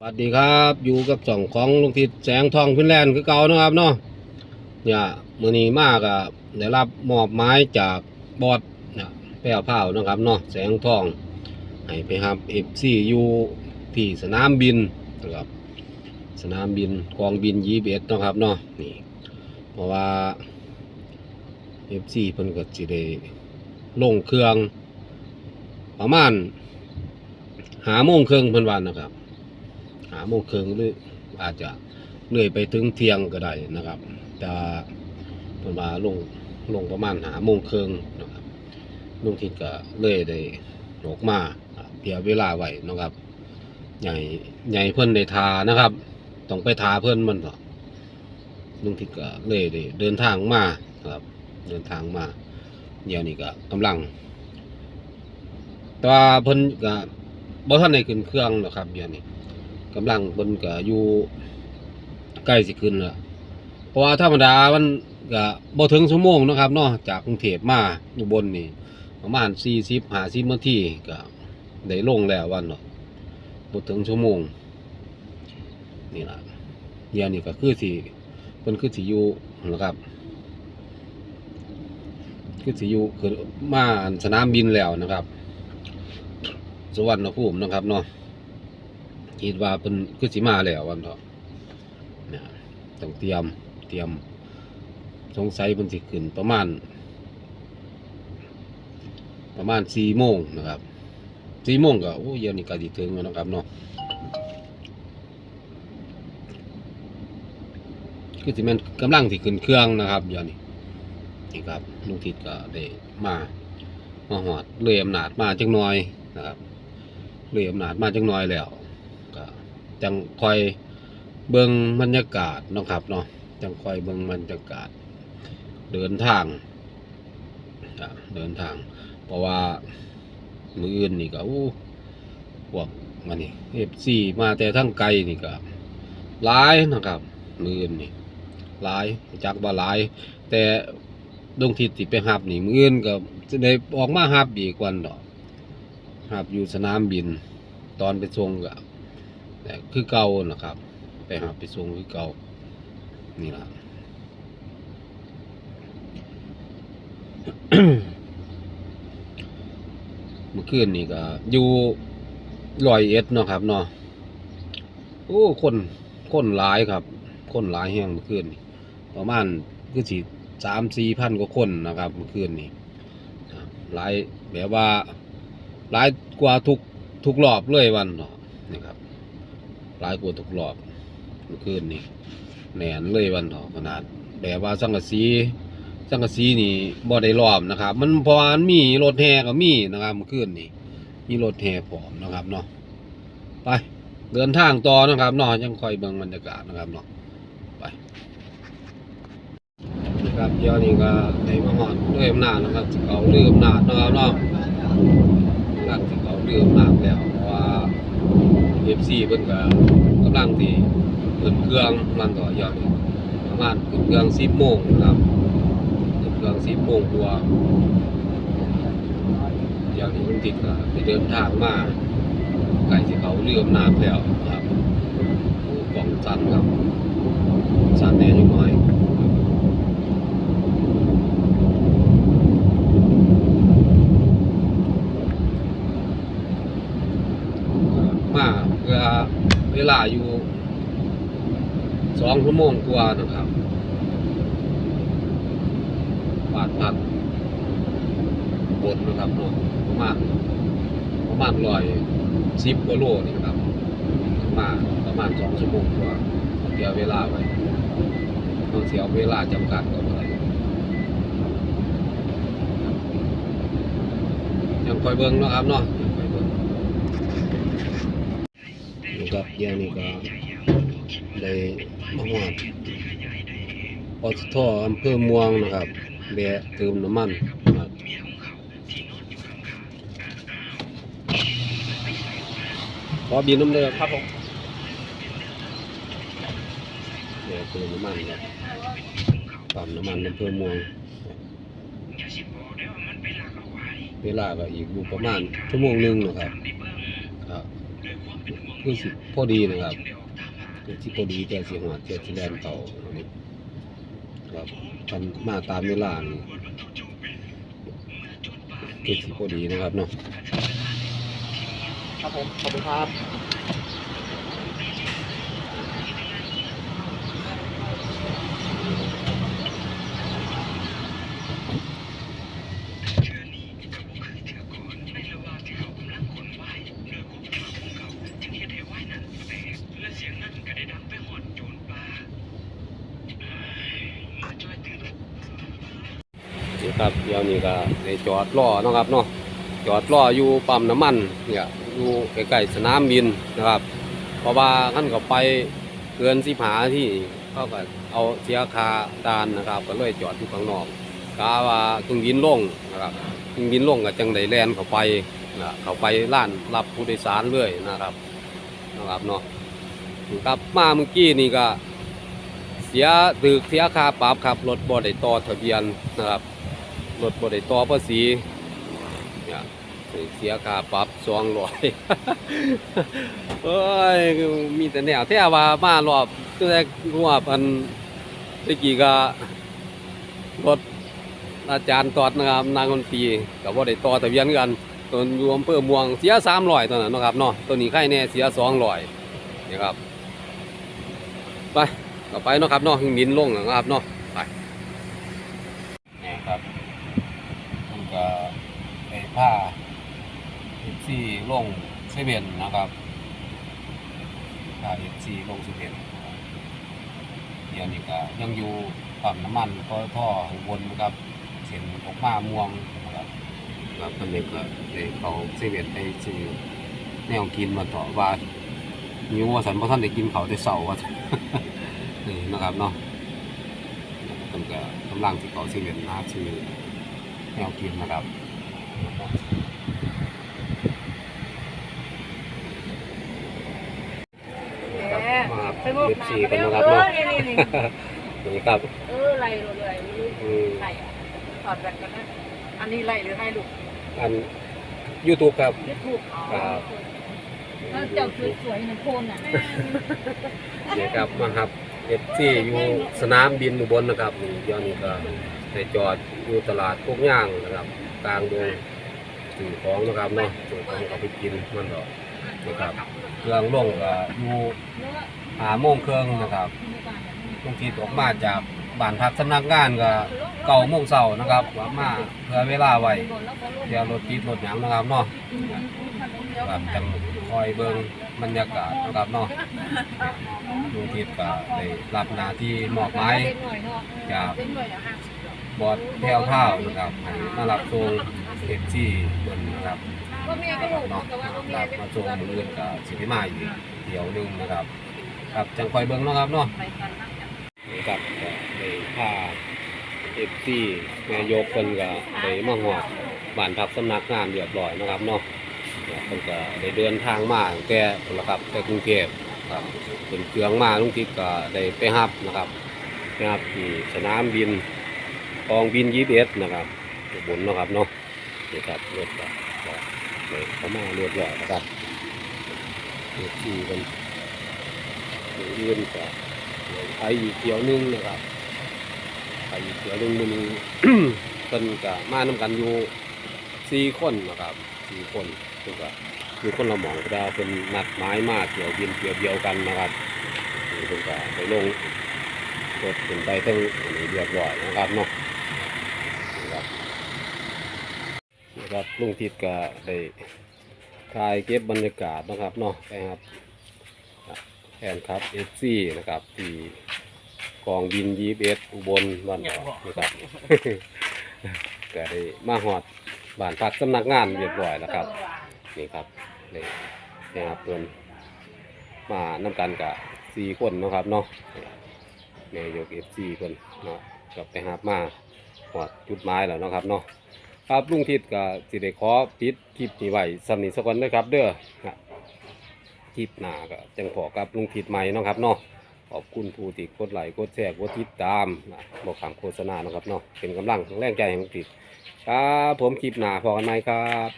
สวัสดีครับอยู่กับสองของลุงทิศแสงทองฟินแลนด์คือเก่านะครับเนาะเนี่ยมือนี้มากอะได้รับมอบไม้จากบอดนะแป้วเผานะครับเนาะแสงทองให้ไปครับเอฟซีอยู่ที่สนามบินนะครับ สนามบินกองบินยีเบสนะครับเนาะนี่เพราะว่าเอฟซีเพิ่นก็สิได้ลงเครื่อง ประมาณหาโมงเครึ่องเพิ่นวันนะครับ หาโมงครึ่งหรืออาจจะเลื่อยไปถึงเที่ยงก็ได้นะครับจะเพิ่นว่าลงลงประมาณหาโมงครึ่งนะครับลุงทิศก็เลยได้ออกมาเพียเวลาไว้นะครับ ใหญ่ใหญ่เพิ่อนได้ทานะครับ ต้องไปทาเพิ่อนมันต่อลุงทิศก็เลยได้เดินทางมาครับ เดินทางมาเดี๋ยวนี้ก็กำลังแต่ว่าเพิ่นก็บ่ทันได้ขึ้นเครื่องหรอกครับเดี๋ยวนี้ กำลังเพิ่นก็อยู่ใกล้สิขึ้นล้วเพราะว่าธรรมดามันก็บ่ถึงชั่วโมงเนาะครับเนาะจากกรุงเทพมาอุบลนี่ ประมาณ40 50นาทีก็ได้ลงแล้ววันเนาะบ่ถึงชั่วโมง นี่ล่ะเดี๋ยวนี้ก็คือสิเพิ่นคือสิอยู่นะครับคือสิอยู่คือมาสนามบินแล้วนะครับ สวรรณภูมินะครับเนาะ คิดว่าเป็นคือสิมาแล้ววันเถาะนี่ยต้องเตรียมเตรียม สงสัยเป็นสิขึ้นประมาณ ประมาณสี่โมงนะครับสี่โมงก็โอ้เย็นนี่ก็สิถึงแล้วนะครับเนาะคือสิมันกำลังสิขึ้นเครื่องนะครับเดี๋ยวนี้นี่ครับลุงทิศก็ได้มามาหอดเลยอำนาจมาจังน้อยนะครับเรียอำนาจมาจังน้อยแล้ว จังคอยเบิ่งบรรยากาศนะครับเนาะจังคอยเบิ่งบรรยากาศ เดินทางเดินทาง เพราะว่ามืออื่นนี่ก็อู้พวกมานี่เอฟซีมาแต่ทั้งไกลนี่ก็หลายนะครับ มืออื่นนี่หลายจักว่าหลาย แต่ดวงทิศที่ไปหับนี่มืออื่นก็จะได้ออกมาหับอีกวันดอกครับอยู่สนามบิน ตอนไปส่งก็ แต่คือเก่านะครับ ไปหาไปส่งคือเก่านี่ละเมื่อคืนนี่ก็อยู่ลอยเอ็ดเนาะครับเนาะโอ้คนคนหลายครับ คนหลายแห้งเมื่อคืนนี่ประมาณคือสิสามสี่พันกว่าคนนะครับเมื่อคืนนี่หลายแบบว่าหลายกว่าทุกทุกรอบเลยวันเนาะนี่ครับ หลายกว่าทุกรอบเมื่อคืนนี่แหนนเลยวันเนาะขนาดแบบว่าสังกะสีสังกะสีนี่บ่ได้รอบนะครับ มันพราะว่ามันมีรถแห่ก็มีนะครับเมื่อคืนนี่มีรถแห่พร้อมนะครับเนาะไปเดินทางต่อนะครับเนาะยังคอยเบิ่งบรรยากาศนะครับเนาะไปนะครับเดี๋ยวนี้ก็ได้มาฮอดด้วยอำนาจนะครับเขาเรืออำนาจนะครับเนาะกำลังที่เขาเรือมากแล้ว เพราะว่าเอฟซีเพิ่นก็กำลังที่ขึ้นเครื่องมันก็ยาวนี่ประมาณขึ้นเครื่องสิบโมงนะครับขึ้นเครื่องสิบโมงกว่าอย่างนี้ลุงติดก็ได้เดินทางมาใกล้ที่เขาเรือมากแล้วครับโอ้กล่องสั่นครับสั่นแน่ยังน้อย มาเพื่อ เวลาอยู่สองชั่วโมงกว่านะครับบาดพักบดนะครับเนาะประมาณประมาณร้อยสิบกว่าโลนี่ครับมาประมาณสองชั่วโมงกว่าเสียเวลาไว้ต้องเสียเวลาจำกัดก็ไม่ได้ยังคอยเบิ่งนะครับเนาะยัง ครับเดี๋ยวนี้ก็ได้มาฮอดปตทอำเภอเม่วงนะครับแวะเติมน้ำมันบขอบินน้ำเลยครับผมแวะเติมน้ำมันครับปั๊มน้ำมันอำเภอเม่วงเวลาก็อีกอยู่ประมาณชั่วโมงหนึ่งนะครับ ครับคือสิพอดีนะครับคือสิพอดีแต่สิหอดแต่สิแลนเขาครับกันมาตามเวลานี่คือสิพอดีนะครับเนาะครับผมขอบคุณครับ นี่ครับเดี๋ยวนี้ก็ได้จอดรอนะครับเนาะจอดรออยู่ปั๊มน้ำมันเนี่ยอยู่ใกล้ๆสนามบินนะครับ เพราะว่าขั้นก็ไปเกินสิบหาที่เขาก็เอาเสียคาดานนะครับ ก็เลยจอดอยู่ข้างนอกกาว่าเครื่องบินลงนะครับเครื่องบินลงก็จังไดแลนเข้าไปนะเข้าไปล้านรับผู้โดยสารเลยนะครับนะครับเนาะครับมาเมื่อกี้นี่ก็เสียตึกเสียค่าปรับครับรถบ่ได้ต่อทะเบียนนะครับ รถบ่ได้ต่อภาษีเนี่ยเสียค่าปรับสองร้อยเอ้ยมีแต่แนวแท้ว่ามารอบตั้งแต่รอบอันตะกี้ก็รถอาจารย์ตอดนะครับนางคนตีกับว่าได้ต่อทะเบียนกันตอนอยู่อำเภอม่วงเสียสามร้อยตอนนั้นนะครับเนาะตัวนี้ใครแน่เสียสองร้อยนี่ครับไปต่อไปนะครับเนาะหิงดินลงนะครับเนาะไปนี่ครับมันก็ ไอ้ผ้าที่ลงเซเว่นนะครับค่าเอฟซีลงเซเว่นเดี๋ยวนี้ก็ยังอยู่ปั๊มน้ำมันปตทข้างบนนะครับเส้นออกมาม่วงนะครับครับตอนนี้ก็ได้เขาเซเว่นไปซื้อแนวกินมาต่อว่ามีว่าสันพระท่านได้กินเขาวแต่เสาร์ว่านี่นะครับเนาะมันก็กำลังที่เขาเซเว่นหาซื้อแนวกินนะครับ แหม มา สงบเอฟนะซีไม่กันต้องนะครับเออเนาะนี่นี่นี่นี่ครับเออไล่เลยไล่ไม่รู้อืมไล่อะถอดแบตกันนะอันนี้ไล่หรือให้ลูกอันยูทูบครับยูทูบอ๋อครับแล้วเจ้าสวยๆเหมือนโคนอะนี่ครับมาครับเอฟซีอยู่สนามบินอุบลนะครับนี่เดี๋ยวนี้ก็ได้จอดอยู่ตลาดพวกย่างนะครับกลางดงสื่อของนะครับเนาะสื่อของเขาไปกินมันดอกนะครับเครื่องลงก็อยู่ หาโมงเครื่องนะครับบางทีออกมาจากบ้านพักสำนักงานก็เก่าโมงเสาร์นะครับว่ามาเพื่อเวลาไว้เดี๋ยวรถติดรถหยังนะครับเนาะครับจังคอยเบิ่งบรรยากาศนะครับเนาะลุงทิพย์ก็ได้รับหน้าที่มอบหมายจากบอร์ดแพรวพราวนะครับให้มารับส่งเอฟซีเบิ่นนะครับก็เมียก็ลูกเนาะแต่ว่าก็เมียรับมาส่งมื้ออื่นก็สิได้มาอีกเที่ยวหนึงนะครับ ครับจังคอยเบิ่งเนาะครับเนาะไปกันนะนี่ครับก็ได้พาเอฟซีนายกเพิ่นก็ได้มาฮอดบ้านพักสำนักงานเรียบร้อยนะครับเนาะเนี่ยเพิ่นก็ได้เดินทางมาตั้งแต่พุ่นล่ะครับแต่กรุงเทพครับเป็นเครื่องมาลุงทิพย์ก็ได้ไปรับนะครับไปรับที่สนามบินกองบินยีเอสนะครับอุบลเนาะครับเนาะนี่ครับรถก็ก็ได้เข้ามาเรียบร้อยนะครับรถที่เป็น เงินก็ไปอีกเที่ยวหนึงนะครับไปอีกเที่ยวนึงมือนี้เพิ่นก็มานํกันอยู่สี่คนนะครับสี่คนคือว่าอยู่คนละหมองก็ได้เป็นนัดไม้มาเกี่ยวบินเกี่ยวเดียวกันนะครับนี่เพิ่นก็ไปลงรถขึ้นไปตั้งอันนี้เรียบร้อยนะครับเนาะนะครับนะครับลุงทิศก็ได้ถ่ายเก็บบรรยากาศนะครับเนาะไปครับ แฟนครับเอฟซีนะครับที่กองบินยีเอสอุบลบ้านเรานะครับก็ได้มาหอดบ้านพักสำนักงานเรียบร้อยแล้วครับนี่ครับนี่นะครับเพื่อนมานำกันกับสี่คนเนาะครับเนาะนายกเอฟซีเพิ่นเนาะกับไปหามาหอดจุดไม้แล้วเนาะครับเนาะครับลุงทิศก็สิได้ขอปิดคลิปนี้ไว้สำนีสักวันเด้อครับ เด้อนะค ลิปหน้าก็จังพอกับลุงผิดใหม่เนาะครับเนาะขอบคุณผู้ติดกดไลค์กดแชร์กดติดตามนะบอกคำโฆษณาเนาะครับเนาะเป็นกำลังแรงใจแห่งผิดครับผมคลิปหนาพอกันไหมครับ